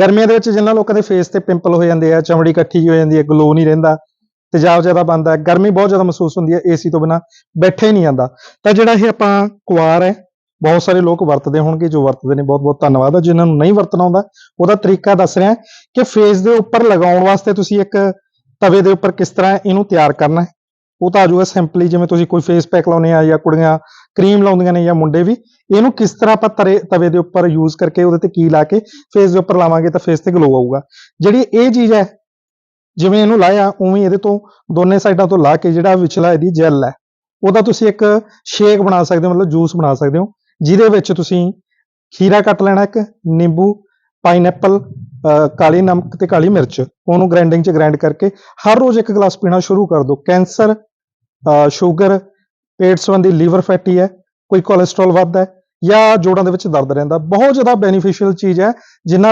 ਗਰਮੀਆਂ ਦੇ ਵਿੱਚ ਜਿਨ੍ਹਾਂ ਲੋਕਾਂ ਦੇ ਫੇਸ ਤੇ ਪਿੰਪਲ ਹੋ ਜਾਂਦੇ ਆ, ਚਮੜੀ ਇਕੱਠੀ ਹੋ ਜਾਂਦੀ ਹੈ ਗਲੋ ਨਹੀਂ ਰਹਿੰਦਾ ਤੇਜ਼ਾਬ ਜ਼ਿਆਦਾ ਬਣਦਾ ਗਰਮੀ ਬਹੁਤ ਜ਼ਿਆਦਾ ਮਹਿਸੂਸ ਹੁੰਦੀ ਹੈ ਏਸੀ ਤੋਂ ਬਿਨਾ, ਬੈਠੇ ਹੀ ਨਹੀਂ ਜਾਂਦਾ। ਤਾਂ ਜਿਹੜਾ ਇਹ ਆਪਾਂ ਕੁਆਰ ਹੈ, ਬਹੁਤ ਸਾਰੇ ਲੋਕ ਵਰਤਦੇ ਹੋਣਗੇ, ਜੋ ਵਰਤਦੇ ਨੇ ਬਹੁਤ ਬਹੁਤ ਧੰਨਵਾਦ ਹੈ ਜਿਨ੍ਹਾਂ ਨੂੰ ਨਹੀਂ ਵਰਤਣਾ ਆਉਂਦਾ, ਉਹਦਾ ਤਰੀਕਾ ਦੱਸ ਰਿਹਾ ਕਿ ਫੇਸ ਦੇ ਉੱਪਰ ਲਗਾਉਣ ਵਾਸਤੇ ਤੁਸੀਂ ਇੱਕ ਤਵੇ ਦੇ ਉੱਪਰ ਕਿਸ ਤਰ੍ਹਾਂ ਇਹਨੂੰ ਤਿਆਰ ਕਰਨਾ ਉਹ ਤਾਂ ਆ ਜਾਊਗਾ ਸਿੰਪਲੀ ਜਿਵੇਂ ਤੁਸੀਂ ਕੋਈ ਫੇਸ ਪੈਕ ਲਾਉਨੇ ਆ ਜਾਂ ਕੁੜੀਆਂ ਕਰੀਮ ਲਾਉਂਦੀਆਂ ਨੇ ਜਾਂ ਮੁੰਡੇ ਵੀ, ਇਹਨੂੰ ਕਿਸ ਤਰ੍ਹਾਂ ਆਪਾਂ ਤਰੇ, ਤਵੇ ਦੇ ਉੱਪਰ ਯੂਜ਼ ਕਰਕੇ ਉਹਦੇ ਤੇ ਕੀ ਲਾ ਕੇ ਫੇਸ ਦੇ ਉੱਪਰ ਲਾਵਾਂਗੇ ਤਾਂ ਫੇਸ ਤੇ ਗਲੋ ਆਊਗਾ। ਜਿਹੜੀ ਇਹ ਚੀਜ਼ ਹੈ, ਜਿਵੇਂ ਇਹਨੂੰ ਲਾਇਆ, ਉਵੇਂ ਇਹਦੇ ਤੋਂ ਦੋਨੇ ਸਾਈਡਾਂ ਤੋਂ ਲਾ ਕੇ ਜਿਹੜਾ ਵਿਚਲਾ ਇਹਦੀ ਜੈਲ ਹੈ, ਉਹਦਾ ਤੁਸੀਂ ਇੱਕ ਸ਼ੇਕ ਬਣਾ ਸਕਦੇ ਹੋ, ਮਤਲਬ ਜੂਸ ਬਣਾ ਸਕਦੇ ਹੋ, ਜਿਹਦੇ ਵਿੱਚ ਤੁਸੀਂ ਖੀਰਾ ਕੱਟ ਲੈਣਾ ਇੱਕ, ਨਿੰਬੂ ਪਾਈਨਐਪਲ ਕਾਲੀ ਨਮਕ ਤੇ ਕਾਲੀ ਮਿਰਚ, ਉਹਨੂੰ ਗ੍ਰਾਈਂਡਿੰਗ ਚ ਗ੍ਰਾਈਂਡ ਕਰਕੇ ਹਰ ਰੋਜ਼ ਇੱਕ ਗਲਾਸ ਪੀਣਾ ਸ਼ੁਰੂ ਕਰ ਦਿਓ। ਕੈਂਸਰ ਸ਼ੂਗਰ, ਪੇਟ ਸੰਬੰਧੀ ਲੀਵਰ ਫੈਟੀ ਹੈ, ਕੋਈ ਕੋਲੇਸਟ੍ਰੋਲ ਵੱਧਦਾ ਹੈ ਜਾਂ ਜੋੜਾਂ ਦੇ ਵਿੱਚ ਦਰਦ ਰਹਿੰਦਾ ਬਹੁਤ ਜ਼ਿਆਦਾ ਬੈਨੀਫੀਸ਼ੀਅਲ ਚੀਜ਼ ਹੈ, ਜਿਨ੍ਹਾਂ